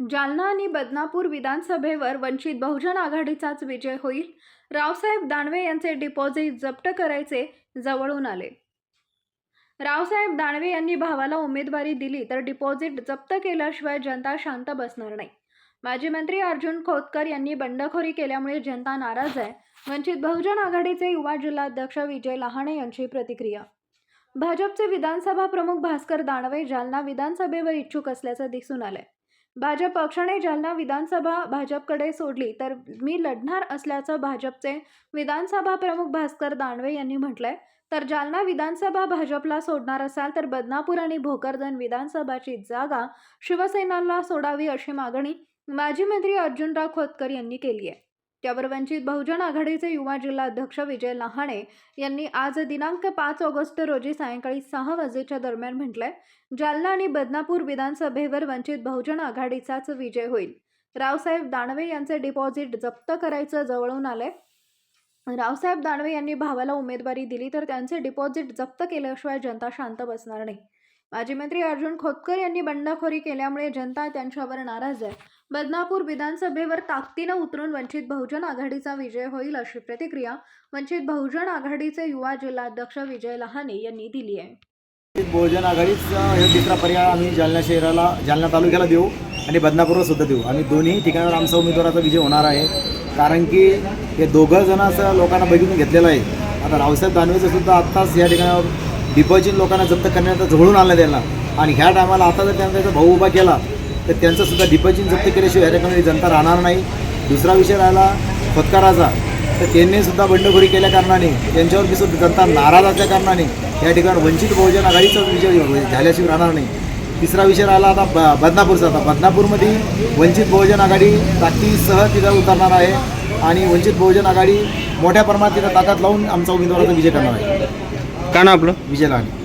जालना आणि बदनापूर विधानसभेवर वंचित बहुजन आघाडीचाच विजय होईल. रावसाहेब दानवे यांचे डिपॉझिट जप्त करायचे जवळून आले. रावसाहेब दानवे यांनी भावाला उमेदवारी दिली तर डिपॉझिट जप्त केल्याशिवाय जनता शांत बसणार नाही. माजी मंत्री अर्जुन खोतकर यांनी बंडखोरी केल्यामुळे जनता नाराज आहे. वंचित बहुजन आघाडीचे युवा जिल्हाध्यक्ष विजय लहाणे यांची प्रतिक्रिया. भाजपचे विधानसभा प्रमुख भास्कर दानवे जालना विधानसभेवर इच्छुक असल्याचं दिसून आलंय. भाजप पक्षाने जालना विधानसभा भाजपकडे सोडली. तर मी लढणार असल्याचं भाजपचे विधानसभा प्रमुख भास्कर दानवे यांनी म्हटलंय. तर जालना विधानसभा भाजपला सोडणार असाल तर बदनापूर आणि भोकरदन विधानसभाची जागा शिवसेनाला सोडावी अशी मागणी माजी मंत्री अर्जुनराव खोतकर यांनी केली आहे त्यावर वंचित बहुजन आघाडीचे युवा जिल्हाध्यक्ष विजय लहाणे यांनी आज दिनांक पाच ऑगस्ट रोजी सायंकाळी सहा वाजेच्या दरम्यान म्हटलंय जालना आणि बदनापूर विधानसभेवर वंचित बहुजन आघाडीचाच विजय होईल. रावसाहेब दानवे यांचे डिपॉझिट जप्त करायचं जवळून आलंय. रावसाहेब दानवे यांनी भावाला उमेदवारी दिली तर त्यांचे डिपॉझिट जप्त केल्याशिवाय जनता शांत बसणार नाही. माजी मंत्री अर्जुन खोतकर यांनी बंडखोरी केल्यामुळे जनता त्यांच्यावर नाराज आहे. बदनापूर विधानसभेवर ताकदीनं उतरून वंचित बहुजन आघाडीचा विजय होईल अशी प्रतिक्रिया वंचित बहुजन आघाडीचे युवा जिल्हाध्यक्ष विजय लहाने यांनी दिली आहे. बहुजन आघाडीचा हे तिसरा पर्याय आम्ही जालना शहराला जालना तालुक्याला देऊ आणि बदनापूरवर सुद्धा देऊ. आम्ही दोन्ही ठिकाणावर आमचा उमेदवाराचा विजय होणार आहे. कारण की हे दोघं जण असं लोकांना बघितून घेतलेलं आहे. आता रावसाहेब दानवेचं सुद्धा आत्ताच या ठिकाणावर डिपॉझिट लोकांना जप्त करण्यात झोळून आणलं त्यांना. आणि ह्या टायमाला आता जर त्यांना त्याचा भाऊ उभा केला तर त्यांचं सुद्धा डिपॉझिट जप्त केल्याशिवाय या ठिकाणी जनता राहणार नाही. दुसरा विषय राहिला खोतकाराचा तर त्यांनी सुद्धा बंडखोरी केल्या कारणाने त्यांच्यावर सुद्धा जनता नाराज असल्या कारणाने या ठिकाणी वंचित बहुजन आघाडीचाच विजय झाल्याशिवाय राहणार नाही. तिसरा विषय राहिला आता ब बदनापूरचा. आता बदनापूरमध्ये वंचित बहुजन आघाडी ताकदीसह तिथं उतरणार आहे आणि वंचित बहुजन आघाडी मोठ्या प्रमाणात तिथं ताकद लावून आमचा उमेदवाराचा विजय करणार आहे. का ना आपलं? विजय लाने